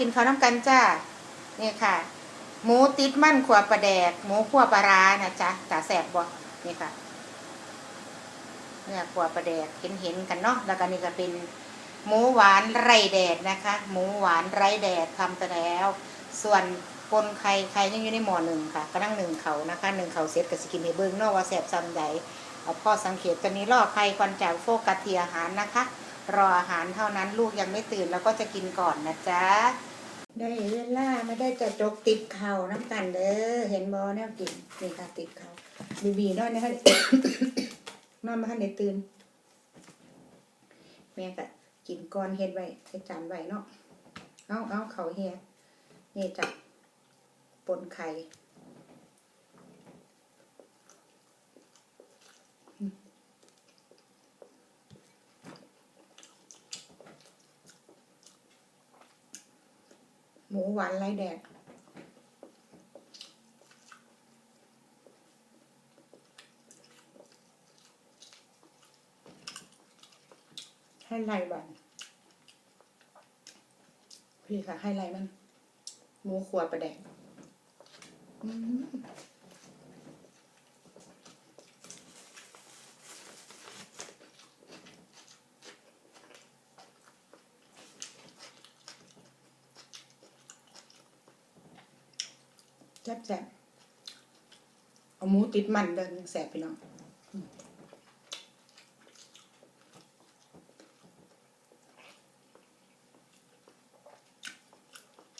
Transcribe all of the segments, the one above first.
กินข้าวน้ำกันจ้านี่ค่ะ หมูติดมันขัวปลาแดก หมูขัวปลาร้านะจ๊ะจ๋าแสบบ่นี่ค่ะเนี่ยขัวปลาแดกเห็นเห็นๆกันเนาะแล้วก็นี่ก็เป็น หมูหวานไรแดดนะคะ หมูหวานไรแดดทำไปแล้ว ส่วนปนไข่ไข่ยังอยู่ในหม้อหนึ่งค่ะก็นั่งหนึ่งเขานะคะหนึ่งเขาเสร็จกับสกินในเบิ้งเนาะว่าแสบซ้ำใดเอาพ่อสังเกตตอนนี้ล่อไข่ควันจากโฟกัสเทียอาหารนะคะ รออาหารเท่านั้นลูกยังไม่ตื่นแล้วก็จะกินก่อนนะจ๊ะได้เวลาไม่ได้จะจกติดเข่าน้ำกันเด้อเห็นบอแนวกินนี่ค่ะติดเข่าบีบีนอนนะคะนอนมาทันได้ตื่นแม่ก็กินก่อนเฮ็ดไว้ใส่จานไว้เนาะเอาเอาเขาเฮียนี่จ้ะปนไข่ หมูหวานไร้แดดให้ไล่บันพี่ค่ะให้ไล่มัน หมูขวดประแดงอืม แซ่บๆเอาหมูติดมันเดินแสบพี่น้อง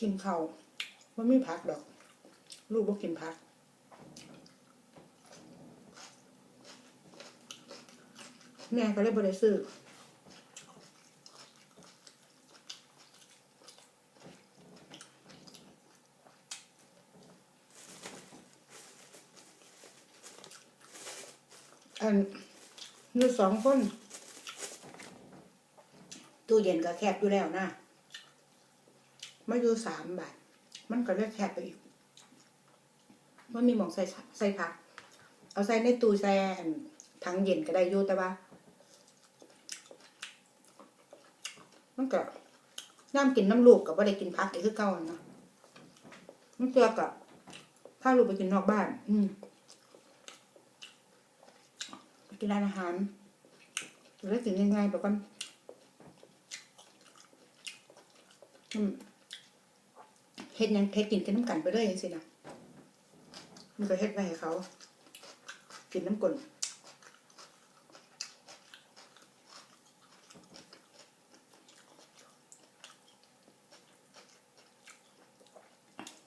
กินเขาว่าไม่พักดอก ลูกว่กินพัก แม่ก็เลยบริซื้อ อันนี่สองคนตู้เย็นก็แคบอยู่แล้วนะมาอยู่สามบาท มันก็เลือกแคบไปอีกมันมีหมองใส่ใส่ผัก เอาใส่ในตู้แช่อันถังเย็นก็ได้อยู่แต่ว่า มันก็น้ำกินน้ำลูกกับว่าได้กินพักอีกคือเก่าเนาะมันเกี่ยวกับถ้าลูกไปกินนอกบ้าน อืม กินร้านอาหารหรือกินง่ายๆแบบว่าเฮ็ดยังเฮ็ดกินกันน้ำกันไปเรื่อยจังซี่นะมันก็เฮ็ดไว้ให้เขา กินน้ำกลน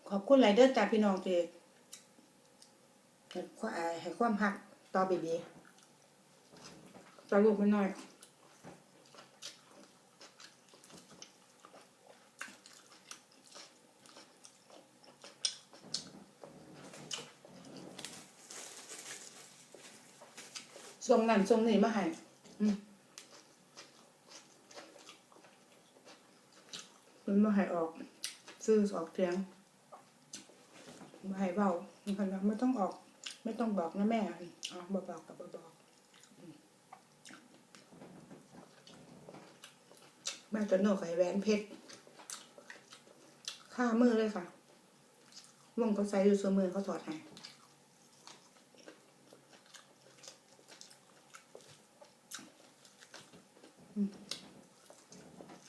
ขอบคุณหลายเด้อจ้าพี่น้องที่ให้ความให้ความหักต่อบีบี ต่อลูกไม่น้อยส่งนั่นส่งนี่มาให้มันมาให้ออก ซื้อออกเทียงมาให้เบามันคนว่าไม่ต้องออก ไม่ต้องบอกนะแม่อ๋อบอกกับบอกบอกอืม แม่จะโนกไข่แหวนเพชรค่ามือเลยค่ะ วงเขาใส่อยู่เสมอเขาถอดให้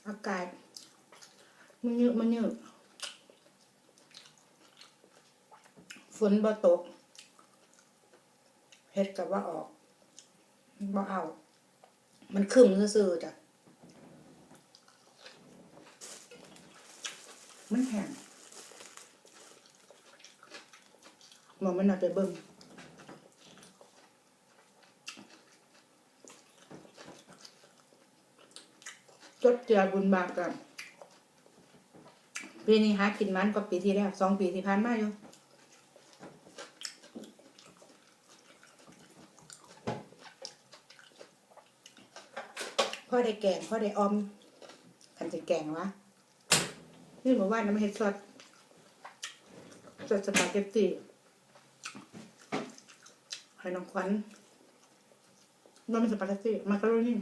อากาศมันเยอะมันเยอะฝนบ่ตกเฮ็ดกับว่าออกบ่เอา มันครึ้มซื่อๆจ้ะ มันแห้งมองมันน่าไปเบิ่งจดเจือบุญบาปกันปีนี้หากินมันกว่าปีที่แล้วสองปีที่ผ่านมาอยู่พ่อได้แกงพ่อได้ออมขันจะแกงวะ นี่บอกว่าน้ำเห็ดสดสดสปาเกตตีให้น้องควันน้ำเป็นสปาเกตตีมาการโรนี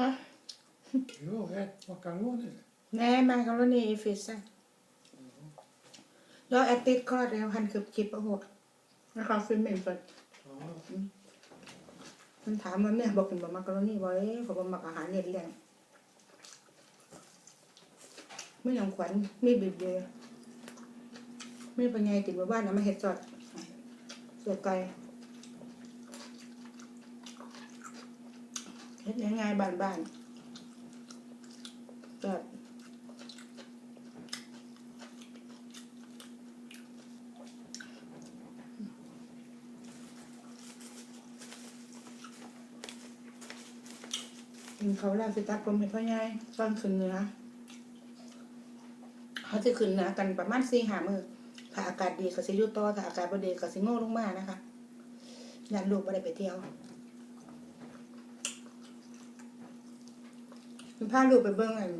ฮะ Jo, ät makaroner. Nej, macaroni i fisken. Jag har ätit klart det och han köpt chip och hårt. Jag kan filma in för Ja, มันถามว่าแม่บอกกินบะมักกะโรนีบ่เอ้ขาบอกมักอาหารเลี้ยงเลี้ยงไม่ยอมขวัญไม่บีบเดียไม่เป็นไงติดมาบ้านนะมาเห็ดจอดสวดไก่เฮ็ดยังไงบ้านบ้านๆจอด นเขาแล้วสิตัดผมให้พ่อใหญ่ตอนขึ้นเนื้อเขาจะขึ้นเนื้อกันประมาณสี่หามือถ้าอากาศดีก็สิอยู่ต่อถ้าอากาศบ่ดีก็สิโง่ลงมานะคะยันลูกบ่ได้ไปเที่ยวมันพาลูกไปเบิ่งอัน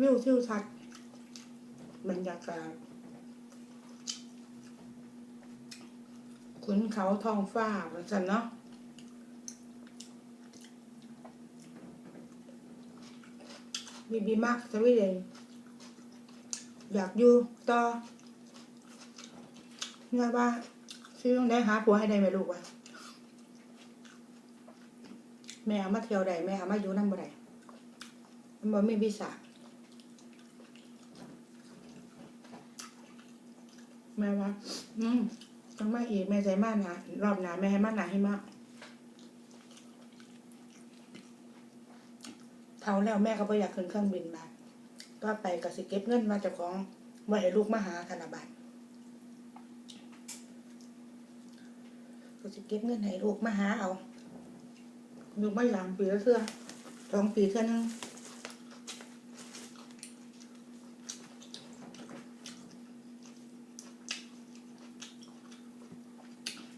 วิวทิวทัศน์บรรยากาศขุนเขาท้องฟ้าว่าซั่นเนาะ บีบีมากสวีเดนอยากอยู่ต่อเนี่ยว่าซื้อต้องได้หาผัวให้ได้ไหมลูกวะแม่เอามาเที่ยวได้แม่เอามาอยู่นั่นบ่ได้มันบ่มีวีซ่าแม่ว่าอืมต้องมาอีกแม่ใจมากนะรอบหน้าแม่ให้มากหนาให้มาก เท่าแล้วแม่ก็บ่อยากขึ้นเครื่องบินมา ก็ไปก็สิเก็บเงินมาจากของไว้ให้ลูกมาหาธนบัตรก็สิเก็บเงินให้ลูกมาหาเอาลูกมาหลังปีละเทื่อสองปีเทื่อนึง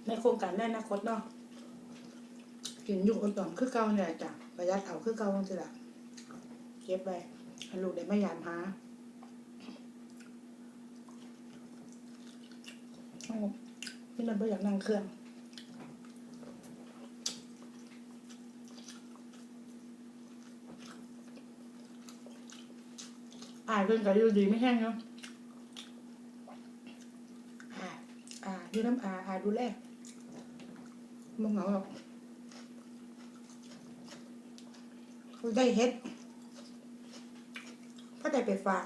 ในโครงการแน่นาคตเนาะกินอยู่คนต่อมคือเก่าเนี่ยจ้ะประหยัดเอาคือเก่าจังซี่ล่ะ เก็บไว้ให้ลูกได้ไม่ยามหาพี่นันไม่อยากนั่งเครื่องอ่าเรื่องกับอยู่ดีไม่แห้งเนาะอ่าอ่าอยู่น้ำอาอาดูแลมึงเหงาหรอกได้เฮ็ด ก็ได้ไปฝาก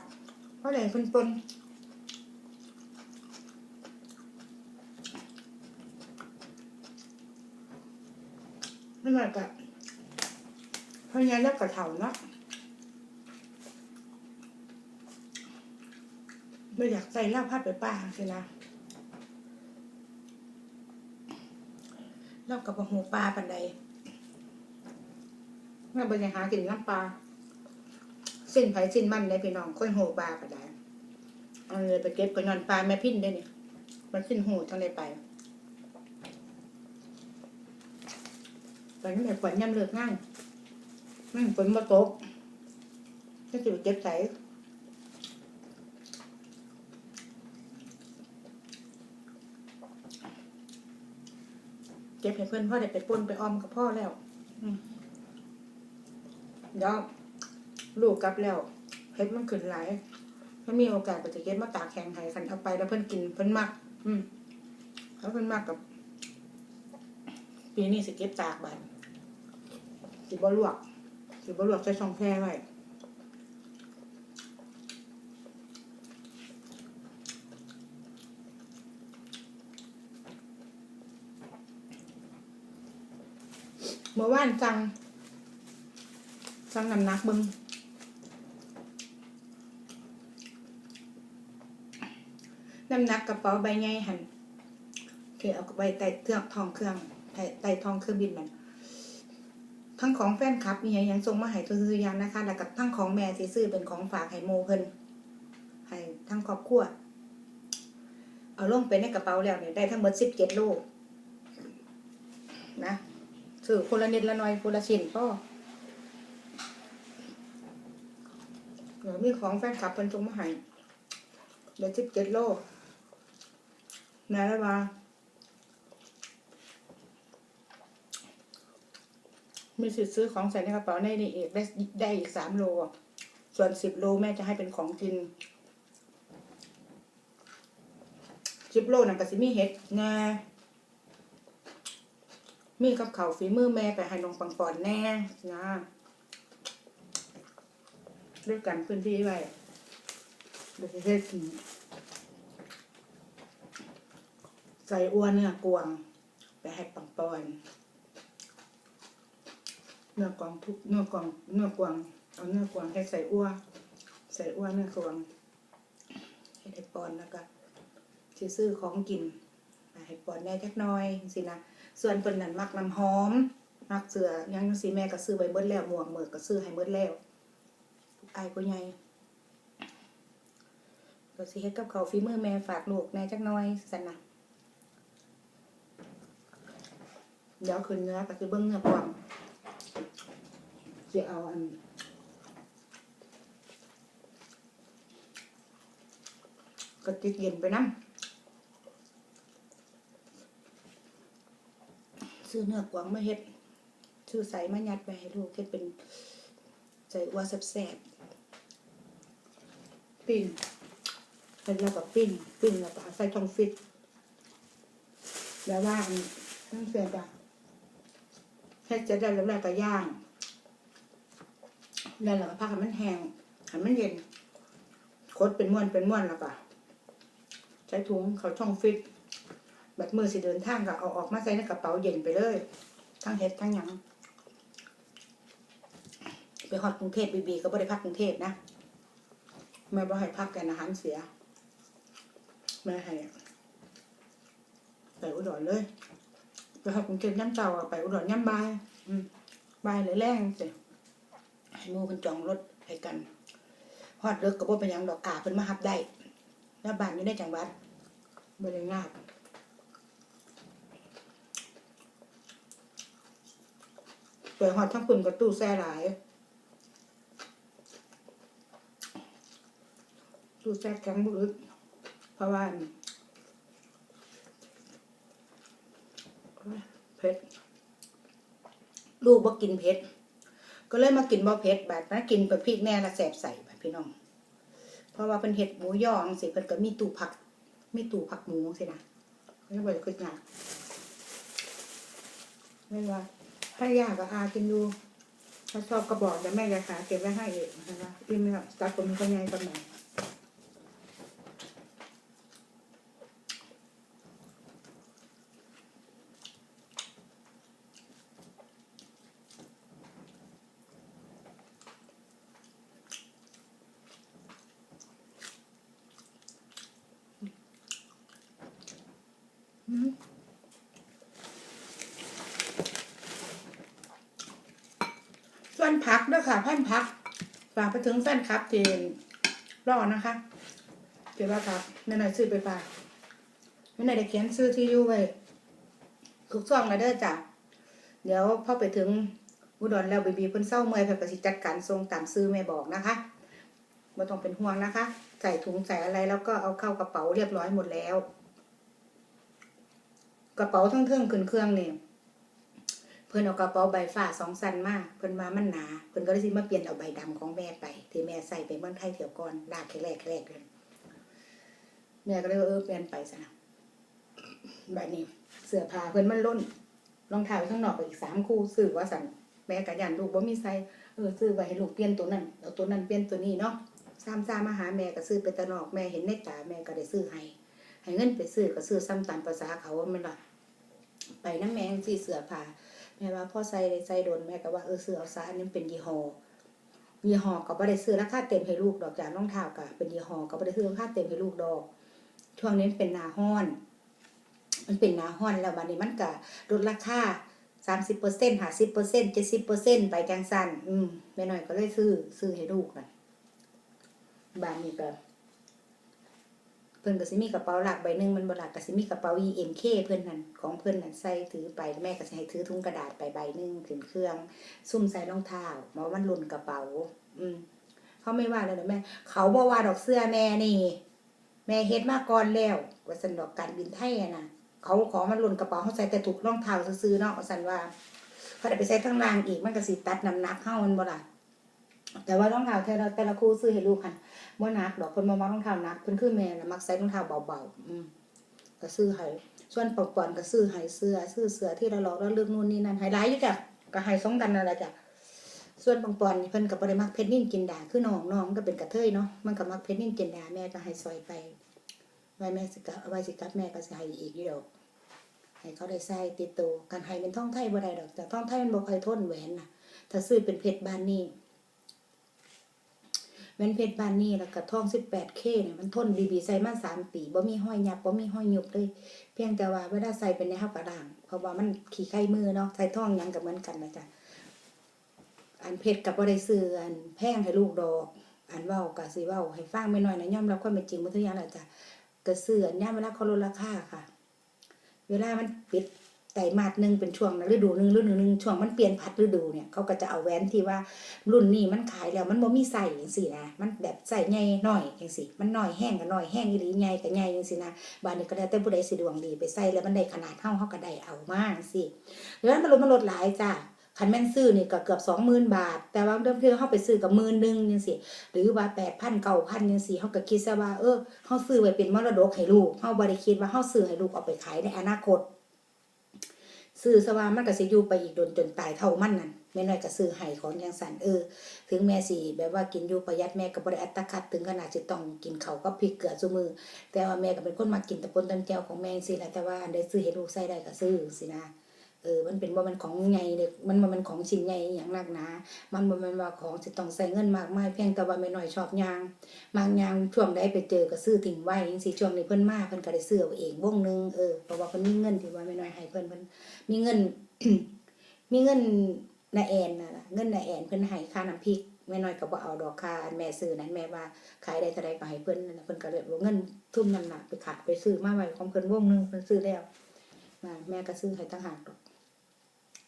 ก็ได้เพิ่นปนนั่นแหละกะเพราะงั้นแล้วกะเถาเนาะไม่อยากใส่เหล้าพัดไปป้าสินะเหล้ากับหูปลาปันใดเมื่อบริหารกินน้ำปลา สิ้นไผสิ้นมันได้พี่น้องค่อยโหปลาก็ได้เอาเลยไปเก็บก็นอนปลาแม่พินได้เนี่ยมันขึ้นหูทั้งเลยไปตอนนี้นฝนย่ำเลือกง่ายอืมฝนมาตกก็จะไปเก็บใส่เก็บให้เพื่อนพ่อได้ไปป่นไปออมกับพ่อแล้วเดี๋ยว ลูกกลับแล้วเฮ็ดมันขึ้นหลายถ้ามีโอกาสก็จะเก็บมาตากแข็งให้คันเอาไปแล้วเพิ่นกินเพิ่นมัก อืมแล้วเพิ่นมักกับ ปีนี้สิเก็บตากบาดสิบ่ลวกสิบ่ลวกใส่ช่องแพร่ไว้เมื่อวานสั่งสั่งน้ำหนักบิ่ง น้ำหนักกระเป๋าใบใหญ่หันคือเอาไว้ใต้เครื่องทองเครื่องใต้ใต้ทองเครื่องบินมันทั้งของแฟนคลับมีอย่างยังส่งมาให้ซื้อยังนะคะ แล้วกับทั้งของแม่ที่ซื้อเป็นของฝากให้โมเพิ่นให้ทั้งครอบครัวเอาลงไปในกระเป๋าแล้วเนี่ยได้ทั้งหมดสิบเจ็ดโลนะซื้อคนละนิดละหน่อยคนละชิ้นพ่อเดี๋ยวมีของแฟนคลับเพิ่นส่งมาให้เดี๋ยวสิบเจ็ดโล นายแล้วว่ามีสิทธิ์ซื้อของใส่ในกระเป๋าในนี่อีกได้ได้อีกสามโล ส่วนสิบโลแม่จะให้เป็นของกินสิบโลนั่นก็สิมีเห็ดงามีกับเขาวฝีมือแม่ไปให้น้องปังปอนแน่นะด้วยกันพื้นที่ไว้เดี๋ยวจะเฮ็ด ใส่อ้วนเนื้อกวาง ไปให้ปังปอนเนื้อกวางทุกเนื้อกวางเนื้อกวางเอาเนื้อกวางให้ใส่อ้วใส่อ้วนเนื้อกวางให้ได้ปอนแล้วก็สิซื้อของกินมาให้ปอนได้จักน้อยสินะส่วนเพิ่นนั่นมักน้ำหอมมักเสือยังสิแม่ก็ซื้อไว้เบิดแล้วหมวกเมือกก็ซื้อให้เบิดแล้วอายผู้ใหญ่ก็สิเฮ็ดกับเขาวฝีมือแม่ฝากลูกแม่จักน้อยสันนะ เดี๋ยวขึ้นเนื้อก็สิเบิ่งเนื้อกวางจะเอาอันกระติกเย็นไปน้ำซื้อเนื้อกวางมาเฮ็ดซื้อใส่มายัดไปให้ลูกเฮ็ดเป็นใส่อัวแซ่บๆปิ้งแล้วก็ปิ้งปิ้งแล้วก็ใส่ช่องฟิตแล้วว่าอันนั่นเสร็จอะ เฮ็ดจะได้แล้วแล้ก็ย่างแล้วเราก็พักให้มันแห้งให้มันเย็นคดเป็นม้วนเป็นม้วนแล้วก็ใช้ถุงเขาช่องฟิตแบบมือสิเดินทางก็เอาออกมาใส่ในกระเป๋าเย็นไปเลย ทั้งเฮ็ดทั้งยังไปฮอดกรุงเทพบีบีก็บ่ได้พักกรุงเทพนะแม่บ่ให้พักแกนอาหารเสียแม่ให้ไปอุดรเลย ไปฮอดกรุงเทพย่ำเจ้าไปอุดรย่ำบายบายเลยแรงสิให้มู่เพิ่นจองรถให้กันฮอดเลิกก็บ่เป็นยังดอกกาเพิ่นมารับได้แล้วบ้านอยู่ในจังหวัดบ่ได้ยากไปฮอดทั้งคุณก็ตู้แซ่หลาย ตู้แซ่แข็งบ่อึดเพราะว่า เผ็ดลูกบ่กินเผ็ดก็เลยมากินบ่เผ็ดแบบนั้นกินแบบพริกแน่ละแสบใส่แบบพี่น้อง เพราะว่าเป็นเห็ดหมูยองสิเพิ่นก็มีตู้ผัก มีตู้ผักหมูสินะไม่บ่ได้คิดหนักไม่ว่าให้ยากกับอากินดูถ้าชอบก็บอกแต่แม่จะหาเก็บไว้ให้เองนะคะอิ่มแล้วตัดผมก็ใหญ่ประม นพักด้วยค่ะพันพักฝากไปถึงแฟนคลับที่รอนะคะเดี๋ยวว่าครับแม่หน่อยซื้อไปฝากแม่หน่อยได้เขียนซื้อที่อยู่ไว้ทุกช่องเลยเด้อจ้ะเดี๋ยวพอไปถึงอุดรแล้วบีบีเพิ่นเศร้าเมื่อยเพิ่นก็สิจัดการส่งตามซื้อแม่บอกนะคะไม่ต้องเป็นห่วงนะคะ ใส่ถุงใส่อะไรแล้วก็เอาเข้ากระเป๋าเรียบร้อยหมดแล้ว กระเป๋าทั้งเครื่องขึ้นเครื่องเนี่ย เพิ่อนเอากระเป๋าใบฟ้าสองสันมาเพิ่อนมามันหนา เพิ่อนก็เลยสิมาเปลี่ยนเอาใบดำของแม่ไปที่แม่ใส่ไปเมืองไทยเที่ยวก่อนลากแค่แรกแครกเลยแม่ก็เลยเออเปลี่ยนไปซะนะแบบนี้เสื้อผ้าเพิ่อนมันล้นรองเท้าข้างนอกก็อีกสามคู่ซื้อว่าสันแม่กะยันลูกบ่มีใส่เออซื้อไว้ให้ลูกเปลี่ยนตัวนั้นเอาตัวนั้นเปลี่ยนตัวนี้เนาะซ้ำๆมาหาแม่ก็ซื้อไปตะนอกแม่เห็นในตาแม่ก็ได้ซื้อให้ให้เงินไปซื้อก็ซื้อซ้ำตามภาษาเขาว่ามันล่ะไปน้ำแมงสิเสื้อผ้า แม่ว่าพ่อใส่ใส่โดนแม่ก็ว่าเออซื้อเอาซะอันนี้เป็นยี่ห้อยี่ห้อก็บ่ได้ซื้อราคาเต็มให้ลูกดอกจากรองเท้าก็เป็นยี่ห้อก็บ่ได้ซื้อราคาเต็มให้ลูกดอก ช่วงนี้เป็นนาห้อน มันเป็นนาห้อนแล้วบัดนี้มันก็ลดราคาสามสิบเปอร์เซ็นต์ห้าสิบเปอร์เซ็นต์เจ็ดสิบเปอร์เซ็นต์ไปจังสันอืมแม่หน้อยก็เลยซื้อซื้อให้ลูกน่ะบ้านนี้ก็ พิ่นก็สิมีกระเป๋าหลักใบหนึ่งมันบ่หลักก็สิมีกระเป๋า EMK เพิ่นนั่นของเพิ่นนั่นใส่ถือไปแม่ก็สิให้ถือถุงกระดาษไปใบหนึ่งขึ้นเครื่อง ซุ่มใส่รองเท้าหมอมันหล่นกระเป๋า อืมเขาไม่ว่าเลยนะแม่ เขาบ่ว่าดอกเสื้อแม่นี่ แม่เฮ็ดมาก่อนแล้ว ว่าสันดอกการบินไทยอะนะเขาของมันหล่นกระเป๋าเขาใส่แต่ถูกรองเท้าซื้อๆเนาะสันว่าพอได้ไปใส่ข้างล่างอีกมันก็สิตัดน้ำหนักเฮามันบ่ล่ะแต่ว่ารองเท้าแต่ละแต่ละคู่ซื้อให้ลูกคัน บ่หนักดอกเพิ่นบ่มักรองเท้านักเพิ่นคือแม่น่ะมักใส่รองเท้าเบาๆอืมก็ซื้อให้ส่วนปอกปอนก็ซื้อให้เสื้อซื้อเสื้อที่เราลอกแล้วเลือกนู่นนี่นั่นให้หลายอยู่จ้ะก็ให้สองกันนั่นแหละจ้ะส่วนบางปอนนี่เพิ่นก็บ่ได้มักเพชรนิ่นจินดาคือน้องน้องก็เป็นกระเทยเนาะมันก็มักเพชรนิ่นจินดาแม่ก็ให้ซอยไปไว้แม่สิกะไว้สิกลับแม่ก็สิให้อีกอยู่ดอกให้เขาได้ใส่ติดตัวกันให้เป็นท่องไทยบ่ได้ดอกแต่ท่องไทยมันบ่ค่อยทนแหวนน่ะ ถ้าซื้อเป็นเพชรบ้านนี้ แม่นเพชรบ้านนี้แล้วก็ทอง 18K เนี่ยมันทนดีๆใส่มา3ปีบ่มีห้อยยับบ่มีห้อยหยุบเลย เพียงแต่ว่าเวลาใส่เป็นในเฮากระด่างเพราะว่ามันขี้ไข้มือเนาะใส่ทองยังก็เหมือนกันนะจ๊ะอันเพชรกับบ่ได้ซื้ออันแพงให้ลูกดอก อันเว้าก็สิเว้าให้ฟังไม่น้อยนะย่อมรับความเป็นจริงบ่ทุกอย่างแหละจ้ะก็ซื้ออันย่ามเวลาเขาลดราคาค่ะ เวลามันปิด ไตรมาสหนึ่งเป็นช่วงฤดูหนึ่งฤดูหนึ่งช่วงมันเปลี่ยนพัดฤดูเนี่ยเขาก็จะเอาแหวนที่ว่ารุ่นนี้มันขายแล้วมันบ่มีใส่จังซี่นะมันแบบใส่ใหญ่น้อยจังซี่มันหน้อยแห้งก็น้อยแห้งอีหลีใหญ่ก็ใหญ่จังซี่นะบาดนี้ก็แล้วแต่ผู้ใดสิดวงดีไปใส่แล้วมันได้ขนาดเฮาเฮาก็ได้เอามาจังซี่แล้วมันลดมันลดหลายจ้ะคันแม่นซื้อนี่ก็เกือบสองหมื่นบาท แต่ว่าเดิมทีเขาไปซื้อกับหมื่นหนึ่งยังสิหรือว่าแปดพันเก้าพันยังสิเขาก็คิดซะว่าเออเขาซื้อไว้เป็นมรดกให้ลูกเขาบริคิดว่าเขาซื้อให้ลูกเอาไปขายในอนาคต ซื้อสว่ามันก็สิอยู่ไปอีกโดนจนตายเท่ามันนั่นแม่น้อยก็ซื้อไห้ของยังสันเออ ถึงแม่สิแบบว่ากินอยู่ประหยัดแม่ก็บ่ได้อัตคัดถึงขนาดสิต้องกินเขาก็พริกเกลือซุมือ แต่ว่าแม่ก็เป็นคนมากินแตะปนตำแจ่วของแม่สิแหละแต่ว่าอันใดซื้อเห็ดลูกใส่ได้ก็ซื้อสินะ เออ มันเป็นว่ามันของใหญ่เด็กมันบ่แมันของชิ้นใหญ่อย่างหนักหนา มันบ่แมันว่าของสิต้องใส่เงินมากมายเพียงแต่ว่าไม่หน้อยชอบยาง มางยางช่วงใดไปเจอก็ซื้อทิ้งไว้จังซี่ช่วงนี้เพิ่นมาเพิ่นก็ได้ซื้อเอาเองวงนึงเออเพราะว่าเพิ่นมีเงินที่ว่าไม่หน้อยให้เพิ่นเพิ่นมีเงิน มีเงินนาแอนน่ะเงินนาแอนเพิ่นให้ค่าน้ำพริกแม่น้อยก็บ่เอาดอกค่าอันแม่ซื้อนั้นแม่ว่าขายได้เท่าใดก็ให้เพิ่นนั่นเพิ่นก็เลยเอาเงินทุ่มนั้นน่ะไปขายไปซื้อมาไว้ของเพิ่นวงนึงเพิ่นซื้อแล้วแม่ก็ซื้อให้ต่างหากดอก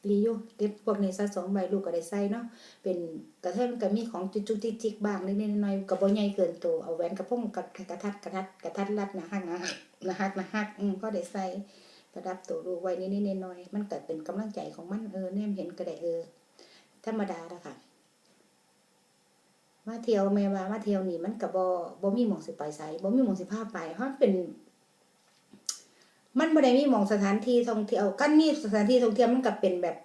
ดีอยู่เก็บพวกนี้สะสมใบลูกก็ได้ใส่เนาะเป็นกระเทยมันก็มีของจุกจุกจิกจิกบ้างนิดๆหน่อยๆก็บ่ใหญ่เกินตัวเอาแหวนกระพงกระกระทัดกระทัดกระทัดรัดนะฮักนะฮักนะฮักนะฮักอืมก็ได้ใส่ประดับตัวลูกไว้นิดๆหน่อยๆมันก็เป็นกำลังใจของมันเออแนมเห็นก็ได้เออ ธรรมดาละค่ะมาเที่ยวแม่ว่ามาเที่ยวนี่มันก็บ่บ่มีหมองสิไปไสบ่มีหมองสิพาไปเพราะเป็น บ่ได้มีหม่องสถานที่ท่องเที่ยวกันมีสถานที่ท่องเที่ยวมันก็เป็นแบบ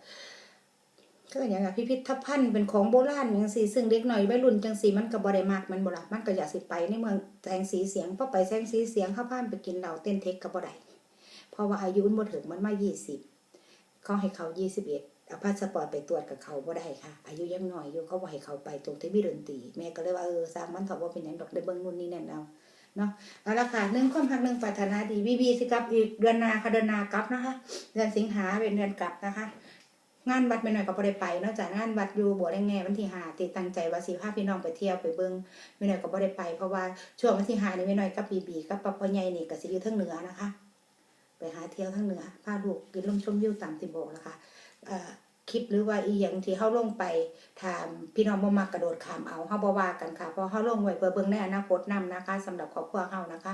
ก็อย่างอะพิพิธภัณฑ์เป็นของโบราณจังซี่ซึ่งเด็กหน้อยวัยรุ่นจังซี่มันก็บ่ได้มากมันบ่ล่ะมันก็อยากสิไปในเมืองแสงสีเสียงพอไปแสงสีเสียงเข้าบ้านไปกินเหล้าเต้นเทคก็บ่ได้เพราะว่าอายุมันบ่ถึงมันมา20เขาให้เขา21เอ็ดเอาพาสปอร์ตไปตรวจกับเขาบ่ได้ค่ะ อายุยังหน้อยอยู่เขาบ่ให้เขาไปตรงที่มีดนตรีแม่ก็เลยว่าเออสร้างมันเถอะว่าเป็นหยังดอกได้เบิ่งนู่นนี่นั่นเอา เนาะเอาละค่ะหนึ่งความพักหนึ่งปรารถนาดีบีบีสิกับอีกเดือนนาค่ะเดือนนากลับนะคะ เดือนสิงหาเป็นเดือนกลับนะคะ งานวัดไม่น้อยก็บ่ได้ไปนอกจากงานวัดอยู่บัวแดงแง่วันที่หาติดตั้งใจว่าสิพาพี่น้องไปเที่ยวไปเบิ่งไม่น้อยก็บ่ได้ไป เพราะว่าช่วงวันที่หานี่ไม่น้อยกับบีบีกับปะปอใหญ่นี่ก็สิอยู่ทางเหนือนะคะ ไปหาเที่ยวทางเหนือพาลูกกินลมชมวิวตามที่บอกนะคะเอ่อ คลิปหรือว่าอีหยังที่เฮาลงไปถามพี่น้องบ่มากกระโดดขามเอาเฮาบ่ว่ากันค่ะเพราะเฮาลงไว้เพื่อเบิ่งในอนาคตนํนะคะสำหรับครอบครัวเฮานะคะ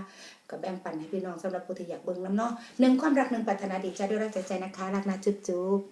ก็แบ่งปันให้พี่น้องสำหรับผู้ที่อยากเบิ่งน้ำเนาะหนึ่งความรักหนึ่งปรารถนาดีใจด้วยรักใจใจนะคะ รักนะจุ๊บจุ๊บ